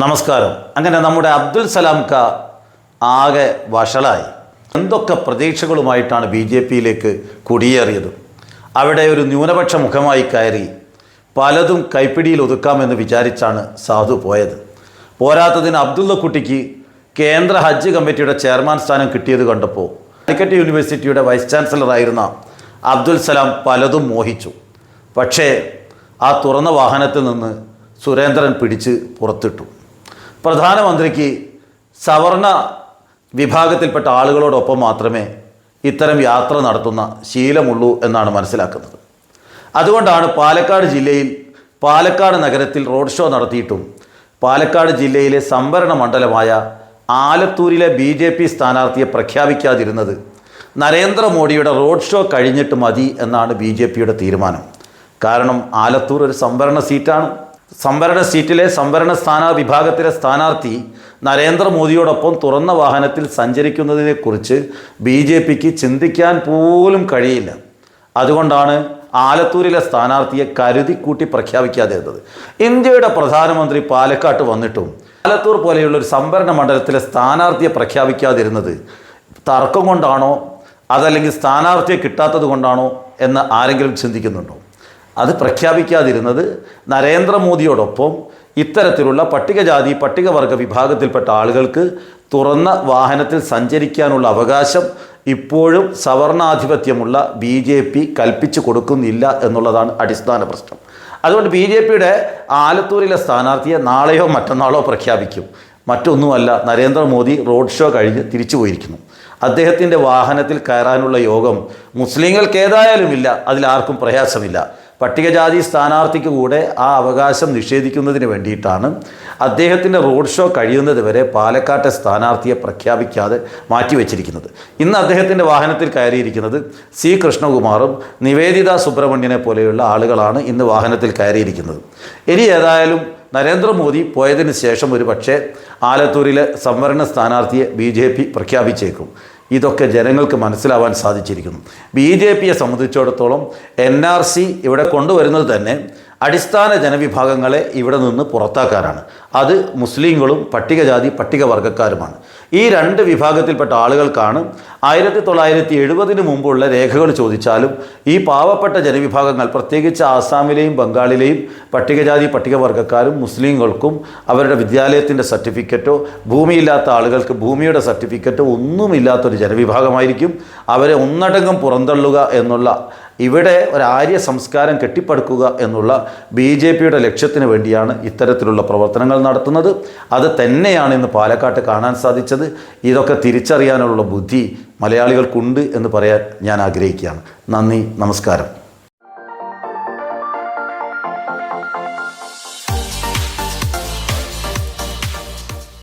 നമസ്കാരം. അങ്ങനെ നമ്മുടെ അബ്ദുൽ സലാം ക ആകെ വഷളായി. എന്തൊക്കെ പ്രതീക്ഷകളുമായിട്ടാണ് ബി ജെ പിയിലേക്ക് കുടിയേറിയത്? അവിടെ ഒരു ന്യൂനപക്ഷ മുഖമായി കയറി പലതും കൈപ്പിടിയിൽ ഒതുക്കാമെന്ന് വിചാരിച്ചാണ് സാധു പോയത്. പോരാത്തതിന് അബ്ദുള്ള കുട്ടിക്ക് കേന്ദ്ര ഹജ്ജ് കമ്മിറ്റിയുടെ ചെയർമാൻ സ്ഥാനം കിട്ടിയത് കണ്ടപ്പോൾ കാലിക്കറ്റ് യൂണിവേഴ്സിറ്റിയുടെ വൈസ് ചാൻസലറായിരുന്ന അബ്ദുൽ സലാം പലതും മോഹിച്ചു. പക്ഷേ ആ തുറന്ന വാഹനത്തിൽ നിന്ന് സുരേന്ദ്രൻ പിടിച്ച് പുറത്തിട്ടു. പ്രധാനമന്ത്രിക്ക് സവർണ വിഭാഗത്തിൽപ്പെട്ട ആളുകളോടൊപ്പം മാത്രമേ ഇത്തരം യാത്ര നടത്തുന്ന ശീലമുള്ളൂ എന്നാണ് മനസ്സിലാക്കുന്നത്. അതുകൊണ്ടാണ് പാലക്കാട് ജില്ലയിൽ പാലക്കാട് നഗരത്തിൽ റോഡ് ഷോ നടത്തിയിട്ടും പാലക്കാട് ജില്ലയിലെ സംവരണ മണ്ഡലമായ ആലത്തൂരിലെ ബി ജെ പി സ്ഥാനാർത്ഥിയെ പ്രഖ്യാപിക്കാതിരുന്നത് നരേന്ദ്രമോദിയുടെ റോഡ് ഷോ കഴിഞ്ഞിട്ട് മതി എന്നാണ് ബി ജെ പിയുടെ തീരുമാനം. കാരണം ആലത്തൂർ ഒരു സംവരണ സീറ്റാണ്. സംവരണ സീറ്റിലെ സംവരണ സ്ഥാന വിഭാഗത്തിലെ സ്ഥാനാർത്ഥി നരേന്ദ്രമോദിയോടൊപ്പം തുറന്ന വാഹനത്തിൽ സഞ്ചരിക്കുന്നതിനെക്കുറിച്ച് ബി ജെ പിക്ക് ചിന്തിക്കാൻ പോലും കഴിയില്ല. അതുകൊണ്ടാണ് ആലത്തൂരിലെ സ്ഥാനാർത്ഥിയെ കരുതിക്കൂട്ടി പ്രഖ്യാപിക്കാതിരുന്നത് ഇന്ത്യയുടെ പ്രധാനമന്ത്രി പാലക്കാട്ട് വന്നിട്ടും ആലത്തൂർ പോലെയുള്ള ഒരു സംവരണ മണ്ഡലത്തിലെ സ്ഥാനാർത്ഥിയെ പ്രഖ്യാപിക്കാതിരുന്നത് തർക്കം കൊണ്ടാണോ? അതല്ലെങ്കിൽ സ്ഥാനാർത്ഥിയെ കിട്ടാത്തത് കൊണ്ടാണോ? എന്ന് ആരെങ്കിലും ചിന്തിക്കുന്നുണ്ടോ? അത് പ്രഖ്യാപിക്കാതിരുന്നത് നരേന്ദ്രമോദിയോടൊപ്പം ഇത്തരത്തിലുള്ള പട്ടികജാതി പട്ടികവർഗ വിഭാഗത്തിൽപ്പെട്ട ആളുകൾക്ക് തുറന്ന വാഹനത്തിൽ സഞ്ചരിക്കാനുള്ള അവകാശം ഇപ്പോഴും സവർണാധിപത്യമുള്ള ബി ജെ പി കൽപ്പിച്ചു കൊടുക്കുന്നില്ല എന്നുള്ളതാണ് അടിസ്ഥാന പ്രശ്നം. അതുകൊണ്ട് ബി ജെ പിയുടെ ആലത്തൂരിലെ സ്ഥാനാർത്ഥിയെ നാളെയോ മറ്റന്നാളോ പ്രഖ്യാപിക്കും. മറ്റൊന്നുമല്ല നരേന്ദ്രമോദി റോഡ് ഷോ കഴിഞ്ഞ് തിരിച്ചു പോയിരിക്കുന്നു. അദ്ദേഹത്തിന്റെ വാഹനത്തിൽ കയറാനുള്ള യോഗം മുസ്ലിങ്ങൾക്ക് ഏതായാലും ഇല്ല അതിലാർക്കും പ്രയാസമില്ല. പട്ടികജാതി സ്ഥാനാർത്ഥിക്ക് കൂടെ ആ അവകാശം നിഷേധിക്കുന്നതിന് വേണ്ടിയിട്ടാണ് അദ്ദേഹത്തിന്റെ റോഡ് ഷോ കഴിയുന്നത് വരെ പാലക്കാട്ടെ സ്ഥാനാർത്ഥിയെ പ്രഖ്യാപിക്കാതെ മാറ്റിവെച്ചിരിക്കുന്നത്. ഇന്ന് അദ്ദേഹത്തിന്റെ വാഹനത്തിൽ കയറിയിരിക്കുന്നത് സി കൃഷ്ണകുമാറും നിവേദിത സുബ്രഹ്മണ്യനെ പോലെയുള്ള ആളുകളാണ് ഇന്ന് വാഹനത്തിൽ കയറിയിരിക്കുന്നത്. ഇനി ഏതായാലും നരേന്ദ്രമോദി പോയതിന് ശേഷം ഒരു പക്ഷേ ആലത്തൂരിലെ സംവരണ സ്ഥാനാർത്ഥിയെ ബി പ്രഖ്യാപിച്ചേക്കും. ഇതൊക്കെ ജനങ്ങൾക്ക് മനസ്സിലാവാൻ സാധിച്ചിരിക്കുന്നു. ബി ജെ പിയെ സംബന്ധിച്ചിടത്തോളം എൻ ആർ സി ഇവിടെ കൊണ്ടുവരുന്നത് തന്നെ അടിസ്ഥാന ജനവിഭാഗങ്ങളെ ഇവിടെ നിന്ന് പുറത്താക്കാനാണ്. അത് മുസ്ലിങ്ങളും പട്ടികജാതി പട്ടികവർഗക്കാരുമാണ്. ഈ രണ്ട് വിഭാഗത്തിൽപ്പെട്ട ആളുകൾക്കാണ് ആയിരത്തി തൊള്ളായിരത്തി എഴുപതിന് മുമ്പുള്ള രേഖകൾ ചോദിച്ചാലും ഈ പാവപ്പെട്ട ജനവിഭാഗങ്ങൾ പ്രത്യേകിച്ച് ആസാമിലെയും ബംഗാളിലെയും പട്ടികജാതി പട്ടികവർഗക്കാരും മുസ്ലിങ്ങൾക്കും അവരുടെ വിദ്യാലയത്തിന്റെ സർട്ടിഫിക്കറ്റോ ഭൂമിയില്ലാത്ത ആളുകൾക്ക് ഭൂമിയുടെ സർട്ടിഫിക്കറ്റോ ഒന്നുമില്ലാത്തൊരു ജനവിഭാഗമായിരിക്കും അവരെ ഒന്നടങ്കം പുറന്തള്ളുക എന്നുള്ള ഇവിടെ ഒരു ആര്യ സംസ്കാരം കെട്ടിപ്പടുക്കുക എന്നുള്ള ബി ജെ പിയുടെ ലക്ഷ്യത്തിന് വേണ്ടിയാണ് ഇത്തരത്തിലുള്ള പ്രവർത്തനങ്ങൾ നടത്തുന്നത്. അത് തന്നെയാണ് ഇന്ന് പാലക്കാട്ട് കാണാൻ സാധിച്ചത്. ഇതൊക്കെ തിരിച്ചറിയാനുള്ള ബുദ്ധി മലയാളികൾക്കുണ്ട് എന്ന് പറയാൻ ഞാൻ ആഗ്രഹിക്കുകയാണ്. നന്ദി നമസ്കാരം.